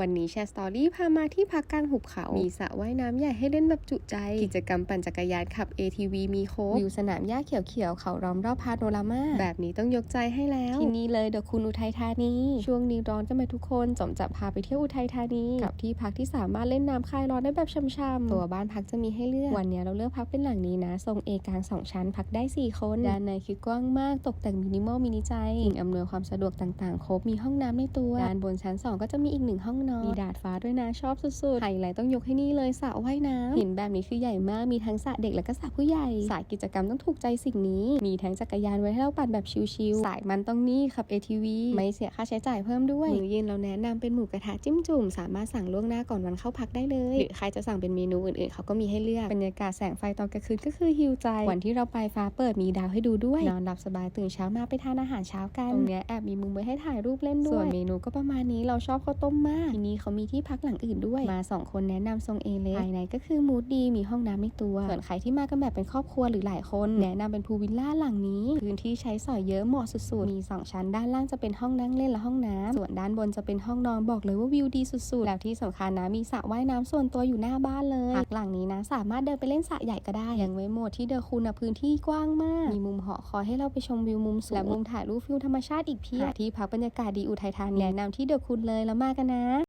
วันนี้แชร์สตอรี่พามาที่พักกลางหุบเขา มีสระว่ายน้ำใหญ่ให้เล่นแบบจุใจ กิจกรรมปั่นจักรยานขับ ATV มีโค้กวิวสนามหญ้าเขียวๆ เขาล้อมรอบพาโนรามา แบบนี้ต้องยกใจให้แล้ว ที่นี่เลยเดอะคุณอุทัยธานี ช่วงนี้ร้อนกันไปทุกคนสมจะพาไปเที่ยวอุทัยธานีกับที่พักที่สามารถเล่นน้ำคลายร้อนได้แบบช่ำๆตัวบ้านพักจะมีให้เลือก วันนี้เราเลือกพักเป็นหลังนี้นะทรงเอกลางสองชั้นพักได้ 4 คนด้านในคือกว้างมากตกแต่งมินิมอลมินิใจสิ่งอำนวยความสะดวกต่างๆ ครบมีห้องน้ำในตัวด้านบนชั้น 2 ก็จะมีอีกหนึ่งห้องนอนมีดาดฟ้าด้วยนะชอบสุดๆไฮไลท์ต้องยกให้นี่เลยสระว่ายน้ำเห็นแบบนี้คือใหญ่มากมีทั้งสระเด็กและก็สระผู้ใหญ่สายกิจกรรมต้องถูกใจสิ่งนี้ มีทั้งจักรยานไว้ให้เราปั่นแบบชิลๆสายมันต้องนี่ขับ ATV ไม่เสียค่าใช้จ่ายเพิ่มด้วยมื้อเย็นเราแนะนำเป็นหมูกระทะจิ้มจุ่มสามารถสั่งล่วงหน้าก่อนวันเข้าพักได้เลยหรือใครจะสั่งเป็นเมนูอื่นๆเขาก็มีให้เลือกบรรยากาศแสงไฟตอนกลางคืนก็คือฮิวใจวันที่เราไปฟ้าเปิดมีดาวให้ดูด้วยนอนหลับสบายตื่นเช้ามาไปทานอาหารเช้ากันตรงเนี้ยแอบมีมุมไว้ให้ถ่ายรูปเล่นด้วยส่วนเมนูก็ประมาณนี้เราชอบข้าวต้มมากทีนี้เขามีที่พักหลังอื่นด้วย มาสองคนแนะนำทรงเอเล็กภายในก็คือมูดดีมีห้องน้ำในตัว ส่วนใครที่มากันแบบเป็นครอบครัวหรือหลายคน แนะนำเป็นพูลวิลล่าหลังนี้ พื้นที่ใช้สอยเยอะเหมาะสุดๆ มีสองชั้น ด้านล่างจะเป็นห้องนั่งเล่นและห้องน้ำส่วนด้านบนจะเป็นห้องนอนบอกเลยว่าวิวดีสุดๆ แล้วที่สำคัญนะมีสระว่ายน้ำส่วนตัวอยู่หน้าบ้านเลยพักหลังนี้นะ สามารถเดินไปเล่นสระใหญ่ก็ได้ ยังไม่หมดที่เดอะคูนะพื้นที่กว้างมาก มีมุมหอคอยให้เราไปชมวิวมุมสูงและมุมถ่ายรูปฟิลธรรมชาติอีกเพียบที่พักบรรยากาศดีอุทัยธานีแนะนำที่เดอะคูนเลยแล้วมากันนะ